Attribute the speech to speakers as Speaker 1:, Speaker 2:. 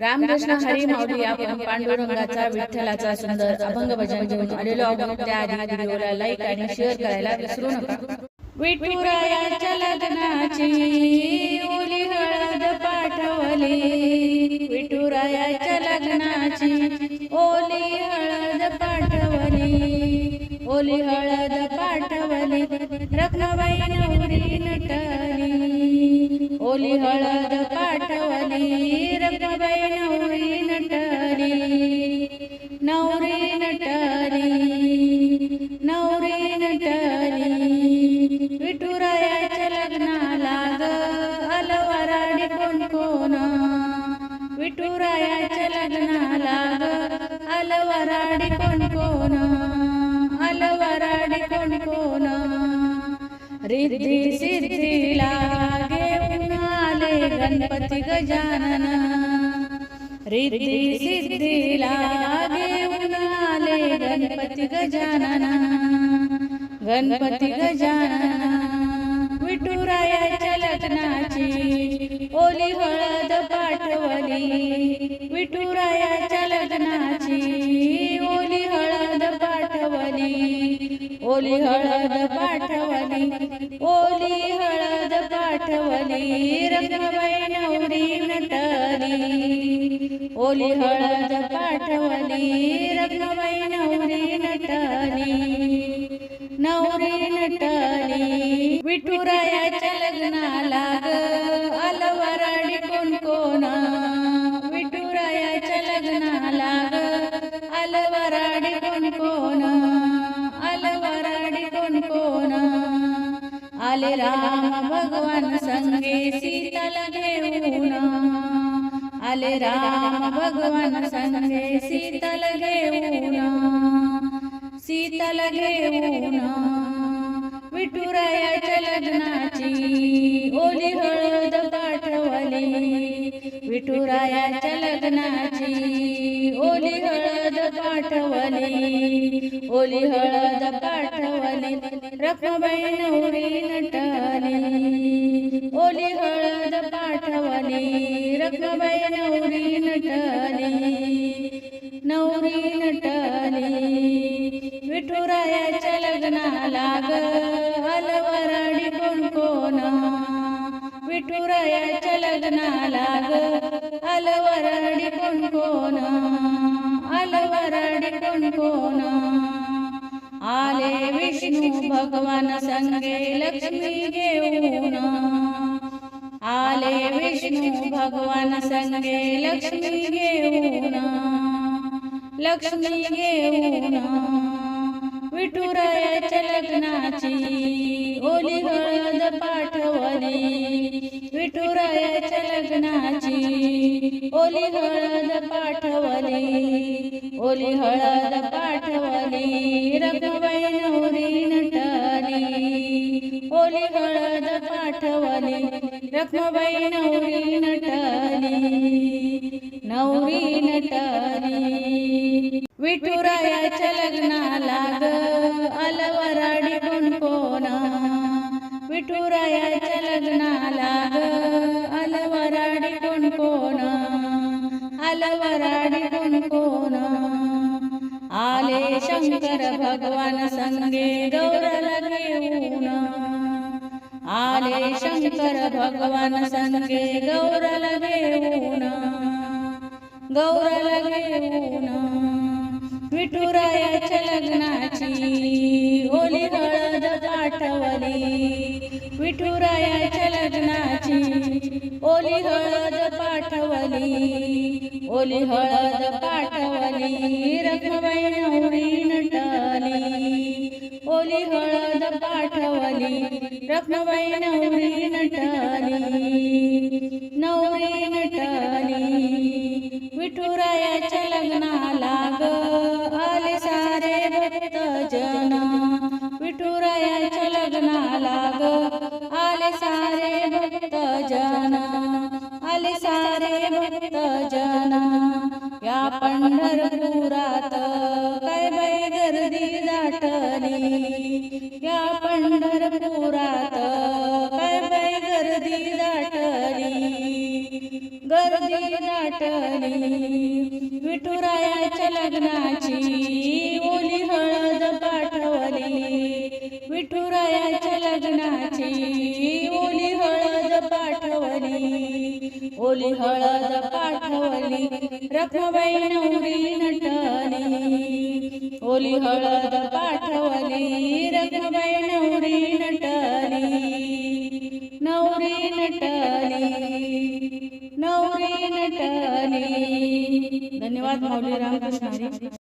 Speaker 1: रामकृष्ण हरी माऊली आपण पांडुरंगाचा विठ्ठलाचा सुंदर अभंग भजन घेऊन आलेलो आहोत. त्याआधी व्हिडिओला लाईक आणि शेअर करायला विसरू नका. विठुरायाच्या लग्नाची ओली हळद पाठवली. विठुरायाच्या लग्नाची ओली हळद पाठवली. ओली हळद पाठवली. रखमाबाई नवरी नटली. ओली हळद पाठवली. अलवराडी कोण? कोण विठुरायाच्या लग्नाला अलवराडी कोण कोण? अलवराडी कोण कोण? रिद्धी सिद्धीला घेऊन आले गणपती गजानन. रिद्धी सिद्धीला घेऊन आले गणपती गजानन. गणपती गजानन ओली हळद पाठवली. विठुरायाच्या लग्नाची ओली हळद पाठवली. ओली हळद पाठवली. ओली हळद पाठवली. रंगबाई नवरी नटली. ओली हळद पाठवली. रंगबाई नवरी नटली. नवरी नटली. विठुराया विठुरायाच्या लग्नाला ग अलवराडी कोण कोण अलवराडी कोण कोण आले राम भगवान संगे सीताला घेऊन. आले राम भगवान संगे सीताला घेऊन. सीताला घेऊन. विठुरायाच्या लग्नाची ओली हळद पाठवली. विठुरायाच्या लग्नाची ओली हळद पाठवली ओली हळद पाठवली रखबाई नवरी नटली ओली हळद पाठवली रखबाई नवरी नटली नवरी नटली विठुरायाच्या लग्नाला ग अलवराडी कोण कोण? विठुरायाच्या लग्नाला ग अलवराडी कोण कोण अलवराडी कोण कोण आले विष्णू भगवान संगे लक्ष्मी घेऊन आले विष्णू भगवान संगे लक्ष्मी घेऊन लक्ष्मी घेऊन विठुरायाच्या लग्नाची ओली हळद पाठवली रघुबाई नवरी नटली. ओली हळद पाठवली रखबाई नवरी नटली. नवरी नटली. विठुरायाच्या लग्नाला ग अलवराडी कोण कोण विठुरायाच्या लग्नाला ग अलवराडी कोण कोण अलवराडी कोण कोण शंकर भगवान संगे गौरला घेऊन. आले शंकर भगवान संगे गौरला घेऊन. गौरला घेऊन. विठुरायाच्या लग्नाची विठुरायाच्या लग्नाची. ओली हळद पाठवली. ओली हळद पाठवली. रखबाई नवरी नटली. ओली हळद पाठवली. रखबाई नवरी नटली. नवरी नटली. विठुरायाच्या लग्नाला ग आले सारे भक्त जन. विठुरायाच्या लग्नाला जना आले सारे भक्त जना. या पंढरपुरात काय बाई गर्दी दाटली? या पंढरपुरात काय बाई गर्दी दाटली? गर्दी दाटली. विठुरायाच्या लग्नाची ओली हळद पाठवली रखबाई नवरी नटली. ओली हळद पाठवली रखबाई नवरी नटली. नवरी नटली नवरी नटली. धन्यवाद माऊली रामकृष्ण